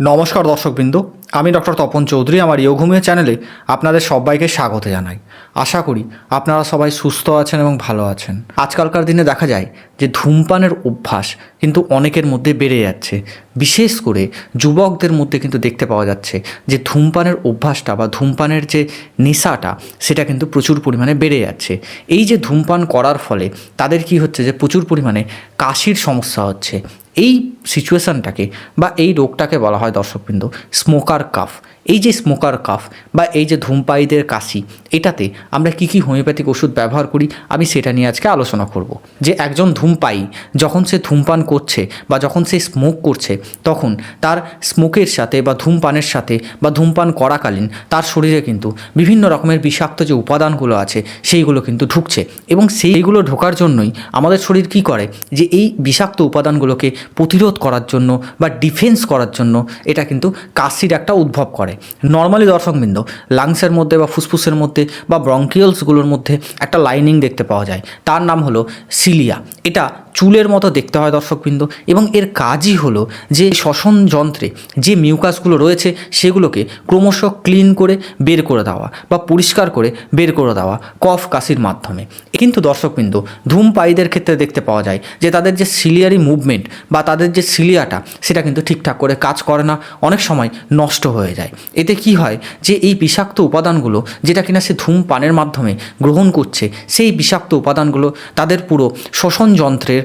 নমস্কার দর্শকবৃন্দ, আমি ডক্টর তপন চৌধুরী, আমার ইয়োঘুমিয়া চ্যানেলে আপনাদের সবাইকে স্বাগত জানাই। আশা করি আপনারা সবাই সুস্থ আছেন এবং ভালো আছেন। আজকালকার দিনে দেখা যায় যে ধূমপানের অভ্যাস কিন্তু অনেকের মধ্যে বেড়ে যাচ্ছে। বিশেষ করে যুবকদের মধ্যে কিন্তু দেখতে পাওয়া যাচ্ছে যে ধূমপানের অভ্যাসটা বা ধূমপানের যে নেশাটা, সেটা কিন্তু প্রচুর পরিমাণে বেড়ে যাচ্ছে। এই যে ধূমপান করার ফলে তাদের কি হচ্ছে যে প্রচুর পরিমাণে কাশির সমস্যা হচ্ছে। এই সিচুয়েশানটাকে বা এই রোগটাকে বলা হয় দর্শকবৃন্দ স্মোকার কাফ এই যে স্মোকার কাফ বা এই যে ধূমপায়ীদের কাশি, এটাতে আমরা কী কী হোমিওপ্যাথিক ওষুধ ব্যবহার করি, আমি সেটা নিয়ে আজকে আলোচনা করব। যে একজন ধূমপায়ী যখন সে ধূমপান করছে বা যখন সে স্মোক করছে, তখন তার স্মোকের সাথে বা ধূমপানের সাথে বা ধূমপান করাকালীন তার শরীরে কিন্তু বিভিন্ন রকমের বিষাক্ত যে উপাদানগুলো আছে, সেইগুলো কিন্তু ঢুকছে এবং সেইগুলো ঢোকার জন্যই আমাদের শরীর কি করে যে এই বিষাক্ত উপাদানগুলোকে প্রতিরোধ করার জন্য বা ডিফেন্স করার জন্য এটা কিন্তু কাশির একটা উদ্ভব করে। নর্মালি দর্শকবৃন্দ, লাংসের মধ্যে বা ফুসফুসের মধ্যে বা ব্রঙ্কিয়ালসগুলোর মধ্যে একটা লাইনিং দেখতে পাওয়া যায়। তার নাম হলো সিলিয়া। এটা চুলের মতো দেখতে হয় দর্শকবৃন্দ এবং এর কাজই হলো যে শ্বসন যন্ত্রে যে মিউকাসগুলো রয়েছে সেগুলোকে ক্রমশ ক্লিন করে বের করে দেওয়া বা পরিষ্কার করে বের করে দেওয়া কফ কাশির মাধ্যমে। কিন্তু দর্শকবৃন্দ, ধূমপায়ীদের ক্ষেত্রে দেখতে পাওয়া যায় যে তাদের যে সিলিয়ারি মুভমেন্ট বা তাদের যে সিলিয়াটা সেটা কিন্তু ঠিকঠাক করে কাজ করে না, অনেক সময় নষ্ট হয়ে যায়। এতে কি হয় যে এই বিষাক্ত উপাদানগুলো, যেটা কিনা সে ধূমপানের মাধ্যমে গ্রহণ করছে, সেই বিষাক্ত উপাদানগুলো তাদের পুরো শ্বসন যন্ত্রের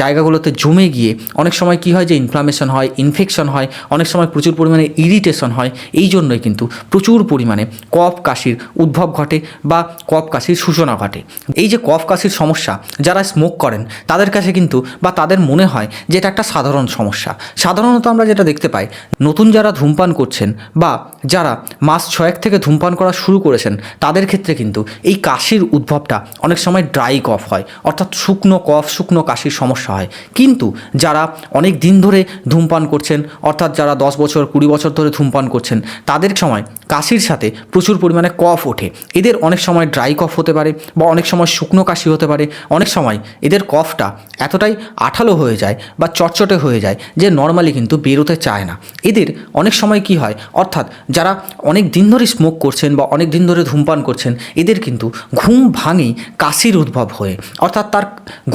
জায়গাগুলোতে জমে গিয়ে অনেক সময় কি হয় যে ইনফ্লামেশন হয় ইনফেকশন হয়, অনেক সময় প্রচুর পরিমাণে ইরিটেশন হয়, এই জন্যই কিন্তু প্রচুর পরিমাণে কফ কাশির উদ্ভব ঘটে বা কফ কাশির সূচনা ঘটে। এই যে কফ কাশির সমস্যা যারা স্মোক করেন, তাদের কাছে কিন্তু বা তাদের মনে হয় যে এটা একটা সাধারণ সমস্যা। সাধারণত আমরা যেটা দেখতে পাই, নতুন যারা ধূমপান করছেন বা যারা মাস ছয়েক থেকে ধূমপান করা শুরু করেছেন, তাদের ক্ষেত্রে কিন্তু এই কাশির উদ্ভবটা অনেক সময় ড্রাই কফ হয়, অর্থাৎ শুকনো কফ শুকনো কাশির সমস্যা হয়। কিন্তু যারা অনেক দিন ধরে ধূমপান করছেন, অর্থাৎ যারা দশ বছর, কুড়ি বছর ধরে ধূমপান করছেন, তাদের সময় কাশির সাথে প্রচুর পরিমাণে কফ ওঠে। এদের অনেক সময় ড্রাই কফ হতে পারে বা অনেক সময় শুকনো কাশি হতে পারে। অনেক সময় এদের কফটা এতটাই আঠালো হয়ে যায় বা চটচটে হয়ে যায় যে নর্মালি কিন্তু বেরোতে চায় না। এদের অনেক সময় কি হয়, অর্থাৎ যারা অনেক দিন ধরে স্মোক করছেন বা অনেক দিন ধরে ধূমপান করছেন, এদের কিন্তু ঘুম ভাঙেই কাশির উদ্ভব হয়ে, অর্থাৎ তার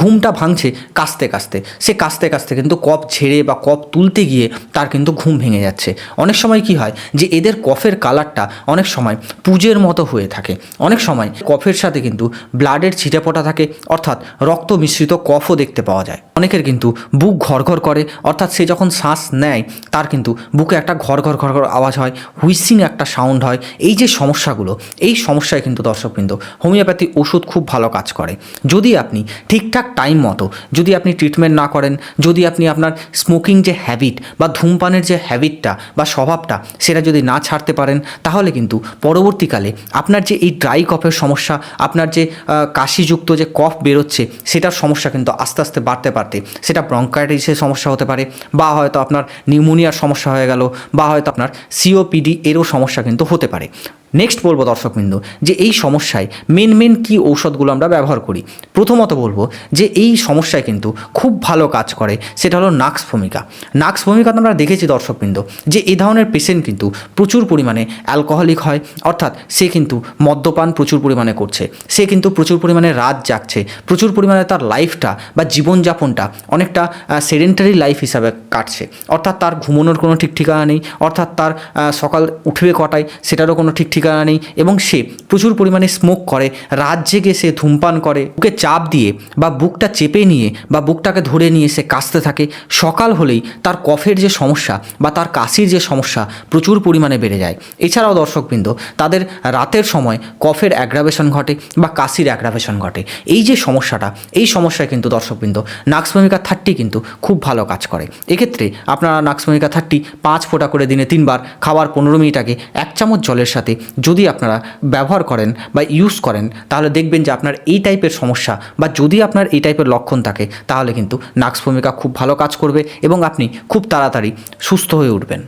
ঘুমটা ভাঙছে কাশতে কাশতে। সে কাশতে কাশতে কিন্তু কপ ছেড়ে বা কপ তুলতে গিয়ে তার কিন্তু ঘুম ভেঙে যাচ্ছে। অনেক সময় কি হয় যে এদের কফের কালারটা অনেক সময় পুজের মতো হয়ে থাকে। অনেক সময় কফের সাথে কিন্তু ব্লাডের ছিটেপটা থাকে, অর্থাৎ রক্ত মিশ্রিত কফও দেখতে পাওয়া যায়। অনেকের কিন্তু বুক ঘরঘর করে, অর্থাৎ সে যখন শ্বাস নেয়, তার কিন্তু বুকে একটা ঘর ঘর ঘর ঘর আওয়াজ হয় হুইসিং একটা সাউন্ড হয়। এই যে সমস্যাগুলো, এই সমস্যায় কিন্তু দর্শকবৃন্দ, হোমিওপ্যাথি ওষুধ খুব ভালো কাজ করে। যদি আপনি ঠিকঠাক টাইম মতো, যদি আপনি ট্রিটমেন্ট না করেন, যদি আপনি আপনার স্মোকিং যে হ্যাবিট বা ধূমপানের যে হ্যাবিটটা বা স্বভাবটা, সেটা যদি না ছাড়তে পারেন, তাহলে কিন্তু পরবর্তীকালে আপনার যে এই ড্রাই কফের সমস্যা, আপনার যে কাশিযুক্ত যে কফ বেরোচ্ছে, সেটার সমস্যা কিন্তু আস্তে আস্তে বাড়তে বাড়তে সেটা ব্রঙ্কাইটিসের সমস্যা হতে পারে, বা হয়তো আপনার নিউমোনিয়ার সমস্যা হয়ে গেল, বা হয়তো আপনার সিওপিডি এরও সমস্যা কিন্তু হতে পারে। নেক্সট বলব দর্শকবৃন্দ, যে এই সমস্যায় মেন মেন কী ঔষধগুলো আমরা ব্যবহার করি? প্রথমত বলব যে এই সমস্যায় কিন্তু খুব ভালো কাজ করে, সেটা হলো নাক্স ভূমিকা। নাক্স ভূমিকাতে আমরা দেখেছি দর্শকবৃন্দ, যে এই ধরনের পেশেন্ট কিন্তু প্রচুর পরিমাণে অ্যালকোহলিক হয়, অর্থাৎ সে কিন্তু মদ্যপান প্রচুর পরিমাণে করছে, সে কিন্তু প্রচুর পরিমাণে রাত জাগছে, প্রচুর পরিমাণে তার লাইফটা বা জীবনযাপনটা অনেকটা সেডেন্টারি লাইফ হিসাবে কাটছে। অর্থাৎ তার ঘুমানোর কোনো ঠিক ঠিকানা নেই, অর্থাৎ তার সকাল উঠবে কটায়, সেটারও কোনো ঠিক ঠিকানা নেই এবং সে প্রচুর পরিমাণে স্মোক করে। রাত জেগে সে ধূমপান করে। বুকে চাপ দিয়ে বা বুকটা চেপে নিয়ে বা বুকটাকে ধরে নিয়ে সে কাশতে থাকে। সকাল হলেই তার কফের যে সমস্যা বা তার কাশির যে সমস্যা প্রচুর পরিমাণে বেড়ে যায়। এছাড়াও দর্শকবৃন্দ, তাদের রাতের সময় কফের অ্যাগ্রাভেশন ঘটে বা কাশির অ্যাগ্রাভেশন ঘটে। এই যে সমস্যাটা, এই সমস্যায় কিন্তু দর্শকবৃন্দ নাক্সভূমিকা থার্টি কিন্তু খুব ভালো কাজ করে। এক্ষেত্রে আপনারা নাক্সভূমিকা থার্টি পাঁচ ফোঁটা করে দিনে তিনবার খাওয়ার পনেরো মিনিট আগে এক চামচ জলের সাথে যদি আপনারা ব্যবহার করেন বা ইউজ করেন, তাহলে দেখবেন যে আপনার এই টাইপের সমস্যা বা যদি আপনার এই টাইপের লক্ষণ থাকে, তাহলে কিন্তু নাক্স ভূমিকা খুব ভালো কাজ করবে এবং আপনি খুব তাড়াতাড়ি সুস্থ হয়ে উঠবেন।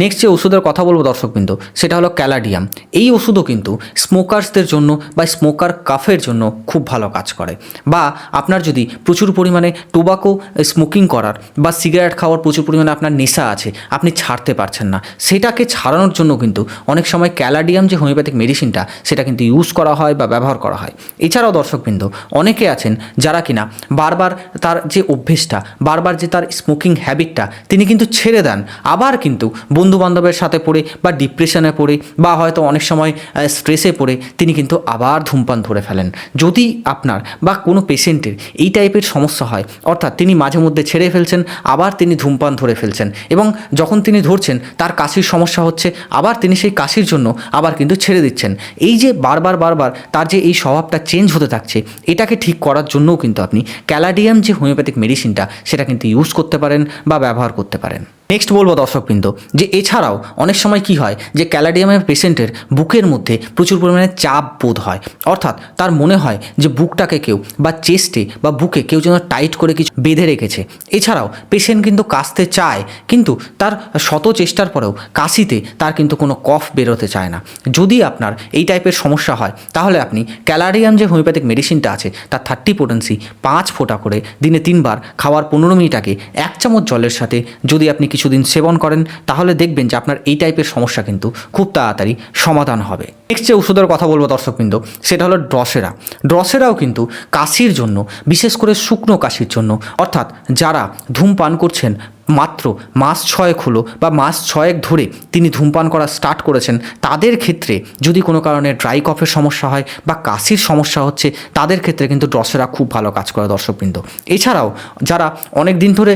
নেক্সট যে ওষুধের কথা বলব দর্শকবৃন্দ সেটা হলো ক্যালাডিয়াম। এই ওষুধও কিন্তু স্মোকার্সদের জন্য বা স্মোকার কাফের জন্য খুব ভালো কাজ করে। বা আপনার যদি প্রচুর পরিমাণে টোবাকো স্মোকিং করার বা সিগারেট খাওয়ার প্রচুর পরিমাণে আপনার নেশা আছে, আপনি ছাড়তে পারছেন না। সেটাকে ছাড়ানোর জন্য কিন্তু অনেক সময় ক্যালাডিয়াম যে হোমিওপ্যাথিক মেডিসিনটা সেটা কিন্তু ইউজ করা হয় বা ব্যবহার করা হয়। এছাড়াও দর্শকবৃন্দ অনেকে আছেন যারা কিনা বারবার তার যে অভ্যেসটা, বারবার যে তার স্মোকিং হ্যাবিটটা তিনি কিন্তু ছেড়ে দেন। আবার কিন্তু বন্ধু বান্ধবের সাথে পড়ে বা ডিপ্রেশনে পড়ে বা হয়তো অনেক সময় স্ট্রেসে পড়ে, তিনি কিন্তু আবার ধূমপান ধরে ফেলেন। যদি আপনার বা কোনো পেশেন্টের এই টাইপের সমস্যা হয়, অর্থাৎ তিনি মাঝে মধ্যে ছেড়ে ফেলছেন, আবার তিনি ধূমপান ধরে ফেলছেন এবং যখন তিনি ধরছেন, তার কাশির সমস্যা হচ্ছে, আবার তিনি সেই কাশির জন্য আবার কিন্তু ছেড়ে দিচ্ছেন। এই যে বারবার বারবার তার যে এই স্বভাবটা চেঞ্জ হতে থাকছে, এটাকে ঠিক করার জন্যও কিন্তু আপনি ক্যালাডিয়াম যে হোমিওপ্যাথিক মেডিসিনটা সেটা কিন্তু ইউজ করতে পারেন বা ব্যবহার করতে পারেন। নেক্সট বলব দর্শকবৃন্দ, যে এছাড়াও অনেক সময় কি হয় যে ক্যালাডিয়ামের পেশেন্টের বুকের মধ্যে প্রচুর পরিমাণে চাপ বোধ হয়। অর্থাৎ তার মনে হয় যে বুকটাকে কেউ বা চেস্টে বা বুকে কেউ যেন টাইট করে কিছু বেঁধে রেখেছে। এছাড়াও পেশেন্ট কিন্তু কাশতে চায়, কিন্তু তার শত চেষ্টার পরেও কাশিতে তার কিন্তু কোনো কফ বেরোতে চায় না। যদি আপনার এই টাইপের সমস্যা হয়, তাহলে আপনি ক্যালাডিয়াম যে হোমিওপ্যাথিক মেডিসিনটা আছে, তার থার্টি পোটেন্সি পাঁচ ফোঁটা করে দিনে তিনবার খাওয়ার পনেরো মিনিট আগে এক চামচ জলের সাথে যদি আপনি কিছুদিন সেবন করেন, তাহলে দেখবেন যে আপনার এই টাইপের সমস্যা কিন্তু খুব তাড়াতাড়ি সমাধান হবে। নেক্সট যে ওষুধের কথা বলব দর্শকবৃন্দ, সেটা হলো ড্রসেরা। ড্রসেরাও কিন্তু কাশির জন্য, বিশেষ করে শুকনো কাশির জন্য, অর্থাৎ যারা ধূমপান করছেন মাত্র মাস ছয়েক হলো বা মাস ছয়েক ধরে তিনি ধূমপান করা স্টার্ট করেছেন, তাদের ক্ষেত্রে যদি কোনো কারণে ড্রাই কফের সমস্যা হয় বা কাশির সমস্যা হচ্ছে, তাদের ক্ষেত্রে কিন্তু ড্রসেরা খুব ভালো কাজ করে দর্শকবৃন্দ। এছাড়াও যারা অনেক দিন ধরে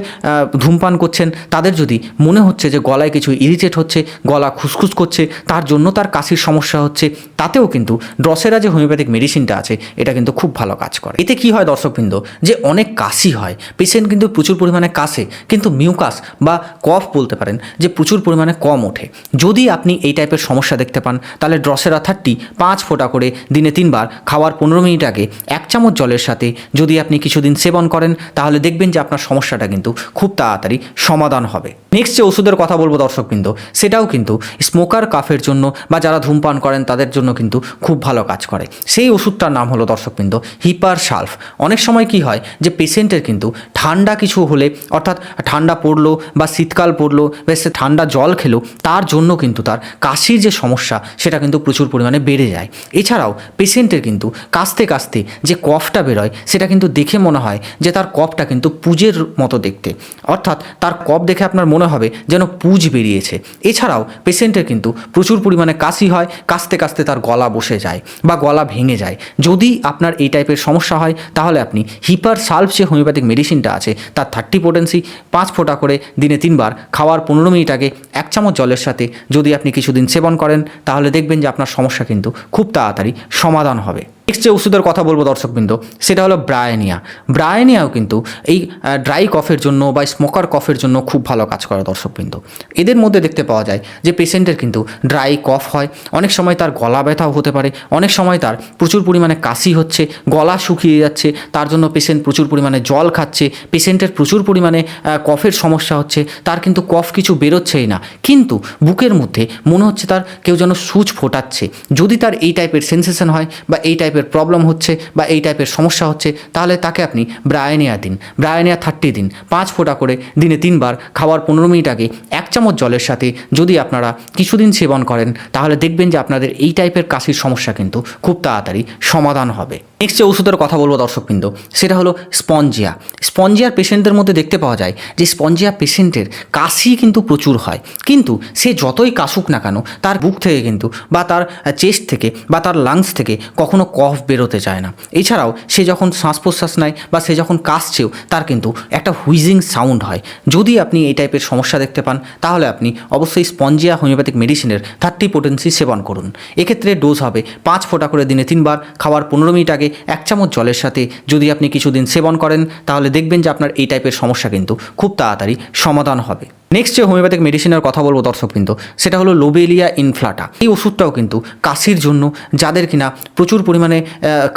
ধূমপান করছেন, তাদের যদি মনে হচ্ছে যে গলায় কিছু ইরিটেট হচ্ছে, গলা খুসখুস করছে, তার জন্য তার কাশির সমস্যা হচ্ছে, তাতেও কিন্তু ড্রসেরা যে হোমিওপ্যাথিক মেডিসিনটা আছে, এটা কিন্তু খুব ভালো কাজ করে। এতে কি হয় দর্শকবৃন্দ? যে অনেক কাশি হয় পেশেন্ট কিন্তু প্রচুর পরিমাণে কাশে, কিন্তু মিউকাস বা কফ বলতে পারেন যে প্রচুর পরিমাণে কম ওঠে। যদি আপনি এই টাইপের সমস্যা দেখতে পান, তাহলে ড্রসেরা থার্টি পাঁচ ফোঁটা করে দিনে তিনবার খাওয়ার পনেরো মিনিট আগে এক চামচ জলের সাথে যদি আপনি কিছুদিন সেবন করেন, তাহলে দেখবেন যে আপনার সমস্যাটা কিন্তু খুব তাড়াতাড়ি সমাধান হবে। নেক্সট যে ওষুধের কথা বলব দর্শকবৃন্দ, সেটাও কিন্তু স্মোকার কাফের জন্য বা যারা ধূমপান করেন, তাদের জন্য কিন্তু খুব ভালো কাজ করে। সেই ওষুধটার নাম হলো দর্শকবৃন্দ হিপার শালফ অনেক সময় কি হয় যে পেশেন্টের কিন্তু ঠান্ডা কিছু হলে, অর্থাৎ ঠান্ডা পড়ল বা শীতকাল পড়ল বা সে ঠান্ডা জল খেলো, তার জন্য কিন্তু তার কাশির যে সমস্যা, সেটা কিন্তু প্রচুর পরিমাণে বেড়ে যায়। এছাড়াও পেশেন্টের কিন্তু কাশতে কাশতে যে কফটা বেরোয়, সেটা কিন্তু দেখে মনে হয় যে তার কফটা কিন্তু পুজের মতো দেখতে। অর্থাৎ তার কফ দেখে আপনার মনে হবে যেন পুজ বেরিয়েছে। এছাড়াও পেশেন্টের কিন্তু প্রচুর পরিমাণে কাশি হয়, কাশতে কাশতে তার গলা বসে যায় বা গলা ভেঙে যায়। যদি আপনার এই টাইপের সমস্যা হয়, তাহলে আপনি হিপার সালফ যে হোমিওপ্যাথিক মেডিসিনটা আছে, তার থার্টি পোটেন্সি পাঁচ ফোঁটা করে দিনে তিনবার খাওয়ার পনেরো মিনিট আগে এক চামচ জলের সাথে যদি আপনি কিছুদিন সেবন করেন, তাহলে দেখবেন যে আপনার সমস্যা কিন্তু খুব তাড়াতাড়ি সমাধান হবে। নেক্সট যে ওষুধের কথা বলব দর্শকবৃন্দ, সেটা হলো ব্রায়ানিয়া। ব্রায়ানিয়াও কিন্তু এই ড্রাই কফের জন্য বা স্মোকার কফের জন্য খুব ভালো কাজ করে দর্শকবৃন্দ। এদের মধ্যে দেখতে পাওয়া যায় যে পেশেন্টের কিন্তু ড্রাই কফ হয়, অনেক সময় তার গলা ব্যথাও হতে পারে, অনেক সময় তার প্রচুর পরিমাণে কাশি হচ্ছে, গলা শুকিয়ে যাচ্ছে, তার জন্য পেশেন্ট প্রচুর পরিমাণে জল খাচ্ছে পেশেন্টের প্রচুর পরিমাণে কফের সমস্যা হচ্ছে, তার কিন্তু কফ কিছু বেরোচ্ছেই না। কিন্তু বুকের মধ্যে মনে হচ্ছে তার কেউ যেন সুচ ফোটাচ্ছে। যদি তার এই টাইপের সেন্সেশন হয় বা এই টাইপের প্রবলেম হচ্ছে বা এই টাইপের সমস্যা হচ্ছে, তাহলে তাকে আপনি ব্রায়নিয়া দিন। ব্রায়নিয়া থার্টি দিন। পাঁচ ফোঁটা করে দিনে তিনবার খাওয়ার পনেরো মিনিট আগে এক চামচ জলের সাথে যদি আপনারা কিছুদিন সেবন করেন, তাহলে দেখবেন যে আপনাদের এই টাইপের কাশির সমস্যা কিন্তু খুব তাড়াতাড়ি সমাধান হবে। নেক্সট যে ওষুধের কথা বলব দর্শকবৃন্দ সেটা হলো স্পঞ্জিয়া। স্পঞ্জিয়ার পেশেন্টদের মধ্যে দেখতে পাওয়া যায় যে স্পঞ্জিয়া পেশেন্টের কাশি কিন্তু প্রচুর হয়। কিন্তু সে যতই কাশুক না কেন, তার বুক থেকে কিন্তু বা তার চেস্ট থেকে বা তার লাংস থেকে কখনো কফ বেরোতে চায় না। এছাড়াও সে যখন শ্বাস প্রশ্বাস নেয় বা সে যখন কাশছেও, তার কিন্তু একটা হুইজিং সাউন্ড হয়। যদি আপনি এই টাইপের সমস্যা দেখতে পান, তাহলে আপনি অবশ্যই স্পঞ্জিয়া হোমিওপ্যাথিক মেডিসিনের থার্টি পোটেন্সি সেবন করুন। এক্ষেত্রে ডোজ হবে পাঁচ ফোঁটা করে দিনে তিনবার, খাওয়ার পনেরো মিনিট আগে এক চামচ জলের সাথে যদি আপনি কিছুদিন সেবন করেন, তাহলে দেখবেন যে আপনার এই টাইপের সমস্যা কিন্তু খুব তাড়াতাড়ি সমাধান হবে। নেক্সট যে হোমিওপ্যাথিক মেডিসিনের কথা বলব দর্শকবৃন্দ সেটা হলো লোবেলিয়া ইনফ্লাটা এই ওষুধটাও কিন্তু কাশির জন্য, যাদের কিনা প্রচুর পরিমাণে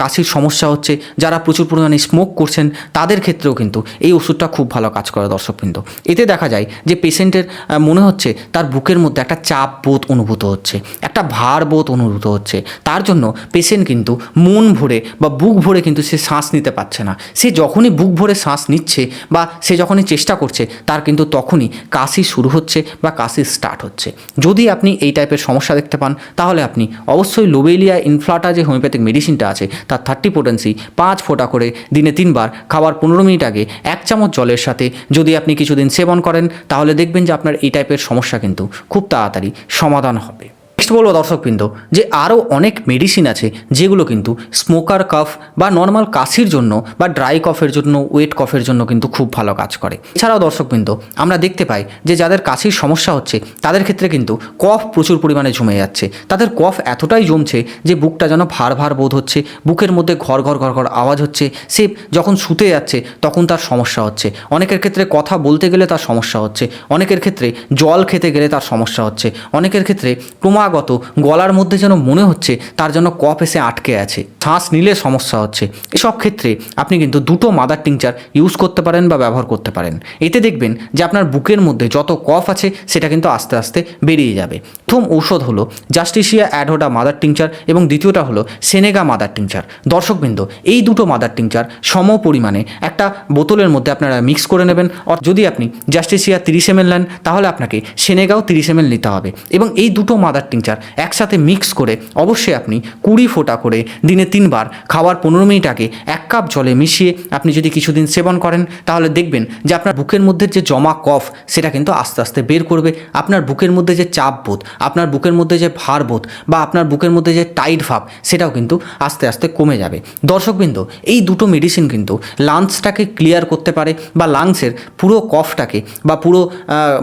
কাশির সমস্যা হচ্ছে, যারা প্রচুর পরিমাণে স্মোক করছেন, তাদের ক্ষেত্রেও কিন্তু এই ওষুধটা খুব ভালো কাজ করে দর্শকবৃন্দ এতে দেখা যায় যে পেশেন্টের মনে হচ্ছে তার বুকের মধ্যে একটা চাপ বোধ অনুভূত হচ্ছে, একটা ভার বোধ অনুভূত হচ্ছে। তার জন্য পেশেন্ট কিন্তু মন ভরে বা বুক ভরে কিন্তু সে শ্বাস নিতে পারছে না। সে যখনই বুক ভরে শ্বাস নিচ্ছে বা সে যখনই চেষ্টা করছে, তার কিন্তু তখনই কাশি শুরু হচ্ছে বা কাশি স্টার্ট হচ্ছে। যদি আপনি এই টাইপের সমস্যা দেখতে পান, তাহলে আপনি অবশ্যই লোবেলিয়া ইনফ্লাটা যে হোমিওপ্যাথিক মেডিসিনটা আছে, তার থার্টি পোটেন্সি পাঁচ ফোঁটা করে দিনে তিনবার খাবার পনেরো মিনিট আগে এক চামচ জলের সাথে যদি আপনি কিছুদিন সেবন করেন, তাহলে দেখবেন যে আপনার এই টাইপের সমস্যা কিন্তু খুব তাড়াতাড়ি সমাধান হবে। নেক্সট বলব দর্শকবৃন্দ যে আরও অনেক মেডিসিন আছে, যেগুলো কিন্তু স্মোকার কফ বা নর্মাল কাশির জন্য বা ড্রাই কফের জন্য ওয়েট কফের জন্য কিন্তু খুব ভালো কাজ করে। এছাড়াও দর্শকবৃন্দ আমরা দেখতে পাই যে যাদের কাশির সমস্যা হচ্ছে, তাদের ক্ষেত্রে কিন্তু কফ প্রচুর পরিমাণে জমে যাচ্ছে। তাদের কফ এতটাই জমছে যে বুকটা যেন ভার ভার বোধ হচ্ছে, বুকের মধ্যে ঘর ঘর ঘর ঘর আওয়াজ হচ্ছে, সে যখন শুতে যাচ্ছে, তখন তার সমস্যা হচ্ছে। অনেকের ক্ষেত্রে কথা বলতে গেলে তার সমস্যা হচ্ছে, অনেকের ক্ষেত্রে জল খেতে গেলে তার সমস্যা হচ্ছে, অনেকের ক্ষেত্রে ক্রমাগত গলার মধ্যে যেন মনে হচ্ছে তার জন্য কফ এসে আটকে আছে। শ্বাস নিলে সমস্যা হচ্ছে। এসব ক্ষেত্রে আপনি কিন্তু দুটো মাদার টিংচার ইউজ করতে পারেন বা ব্যবহার করতে পারেন। এতে দেখবেন যে আপনার বুকের মধ্যে যত কফ আছে সেটা কিন্তু আস্তে আস্তে বেরিয়ে যাবে। প্রথম ঔষধ হলো জাস্টিসিয়া অ্যাডোডা মাদার টিংচার এবং দ্বিতীয়টা হলো সেনেগা মাদার টিংচার দর্শকবৃন্দ, এই দুটো মাদার টিংচার সম পরিমাণে একটা বোতলের মধ্যে আপনারা মিক্স করে নেবেন। আর যদি আপনি জাস্টিসিয়া তিরিশ এম এল নেন, তাহলে আপনাকে সেনেগাও তিরিশ এম এল নিতে হবে। এবং এই দুটো মাদার টিংচার একসাথে মিক্স করে অবশ্যই আপনি কুড়ি ফোঁটা করে দিনে তিনবার খাওয়ার পনেরো মিনিট আগে এক কাপ জলে মিশিয়ে আপনি যদি কিছুদিন সেবন করেন, তাহলে দেখবেন যে আপনার বুকের মধ্যে যে জমা কফ, সেটা কিন্তু আস্তে আস্তে বের করবে। আপনার বুকের মধ্যে যে চাপ বোধ, আপনার বুকের মধ্যে যে ভার বোধ বা আপনার বুকের মধ্যে যে টাইট ভাব, সেটাও কিন্তু আস্তে আস্তে কমে যাবে। দর্শকবৃন্দ, এই দুটো মেডিসিন কিন্তু লাংসটাকে ক্লিয়ার করতে পারে বা লাংসের পুরো কফটাকে বা পুরো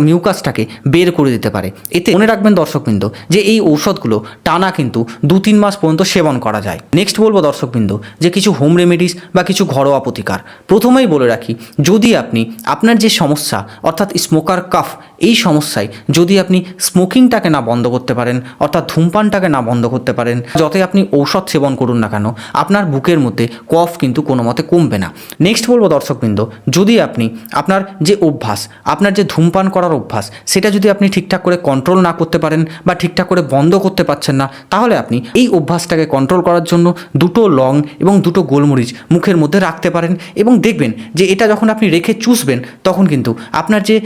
মিউকাসটাকে বের করে দিতে পারে। এতে মনে রাখবেন দর্শকবৃন্দ, যে এই ঔষধগুলো টানা কিন্তু দু তিন মাস পর্যন্ত সেবন করা যায়। নেক্সট বলব দর্শকবৃন্দ যে কিছু হোম রেমেডিস বা কিছু ঘরোয়া প্রতিকার। প্রথমেই বলে রাখি, যদি আপনি আপনার যে সমস্যা, অর্থাৎ স্মোকার কাফ এই সমস্যায় যদি আপনি স্মোকিংটাকে না বন্ধ করতে পারেন, অর্থাৎ ধূমপানটাকে না বন্ধ করতে পারেন, যতই আপনি ঔষধ সেবন করুন না কেন, আপনার বুকের মধ্যে কফ কিন্তু কোনো মতে কমবে না। নেক্সট বলব দর্শকবৃন্দ, যদি আপনি আপনার যে অভ্যাস, আপনার যে ধূমপান করার অভ্যাস, সেটা যদি আপনি ঠিকঠাক করে কন্ট্রোল না করতে পারেন বা ঠিকঠাক করে বন্ধ করতে পারছেন না, তাহলে আপনি এই অভ্যাসটাকে কন্ট্রোল করার জন্য দুটো লং এবং দুটো গোলমরিচ মুখের মধ্যে রাখতে পারেন এবং দেখবেন যে এটা যখন আপনি রেখে চুষবেন, তখন কিন্তু আপনার যে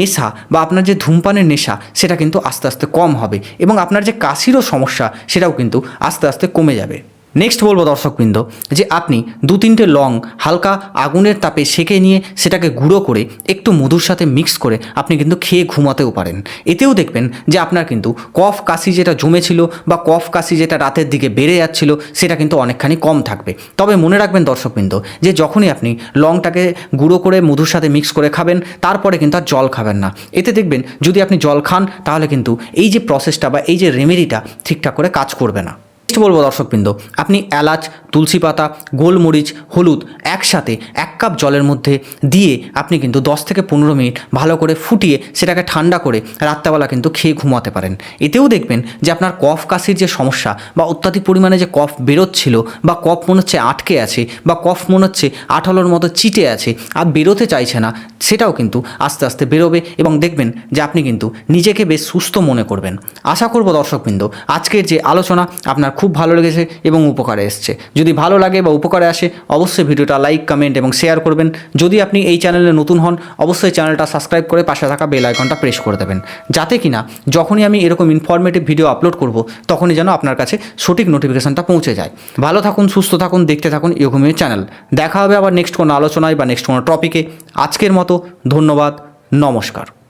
নেশা বা আপনার যে ধূমপানের নেশা, সেটা কিন্তু আস্তে আস্তে কম হবে এবং আপনার যে কাশিরও সমস্যা, সেটাও কিন্তু আস্তে আস্তে কমে যাবে। নেক্সট বলব দর্শকবৃন্দ যে আপনি দু তিনটে লং হালকা আগুনের তাপে সেঁকে নিয়ে সেটাকে গুঁড়ো করে একটু মধুর সাথে মিক্স করে আপনি কিন্তু খেয়ে ঘুমাতেও পারেন। এতেও দেখবেন যে আপনার কিন্তু কফ কাশি যেটা জমেছিল বা কফ কাশি যেটা রাতের দিকে বেড়ে যাচ্ছিল সেটা কিন্তু অনেকখানি কম থাকবে। তবে মনে রাখবেন দর্শকবৃন্দ যে যখনই আপনি লংটাকে গুঁড়ো করে মধুর সাথে মিক্স করে খাবেন তারপরে কিন্তু আর জল খাবেন না। এতে দেখবেন যদি আপনি জল খান তাহলে কিন্তু এই যে প্রসেসটা বা এই যে রেমেডিটা ঠিকঠাক করে কাজ করবে না। নেক্সট বলব দর্শকবৃন্দ, আপনি এলাচ তুলসী পাতা গোলমরিচ, হলুদ একসাথে এক কাপ জলের মধ্যে দিয়ে আপনি কিন্তু দশ থেকে পনেরো মিনিট ভালো করে ফুটিয়ে সেটাকে ঠান্ডা করে রাত্রেবেলা কিন্তু খেয়ে ঘুমাতে পারেন। এতেও দেখবেন যে আপনার কফ কাশির যে সমস্যা বা অত্যাধিক পরিমাণে যে কফ বেরোচ্ছিল বা কফ মনে হচ্ছে আটকে আছে বা কফ মনে হচ্ছে আঠালোর মতো চিটে আছে আর বেরোতে চাইছে না, সেটাও কিন্তু আস্তে আস্তে বেরোবে এবং দেখবেন যে আপনি কিন্তু নিজেকে বেশ সুস্থ মনে করবেন। আশা করব দর্শকবৃন্দ, আজকের যে আলোচনা আপনার খুব ভালো লেগেছে এবং উপকারে এসছে। যদি ভালো লাগে বা উপকারে আসে, অবশ্যই ভিডিওটা লাইক কমেন্ট এবং শেয়ার করবেন। যদি আপনি এই চ্যানেলে নতুন হন, অবশ্যই চ্যানেলটা সাবস্ক্রাইব করে পাশে থাকা বেল আইকনটা প্রেস করে দেবেন। যাতে কিনা যখনই আমি এরকম ইনফরমেটিভ ভিডিও আপলোড করব, তখনই যেন আপনার কাছে সঠিক নোটিফিকেশনটা পৌঁছে যায়। ভালো থাকুন, সুস্থ থাকুন, দেখতে থাকুন ইয়োগমির চ্যানেল দেখা হবে আবার নেক্সট কোনো আলোচনায় বা নেক্সট কোনো টপিকে আজকের মতো ধন্যবাদ, নমস্কার।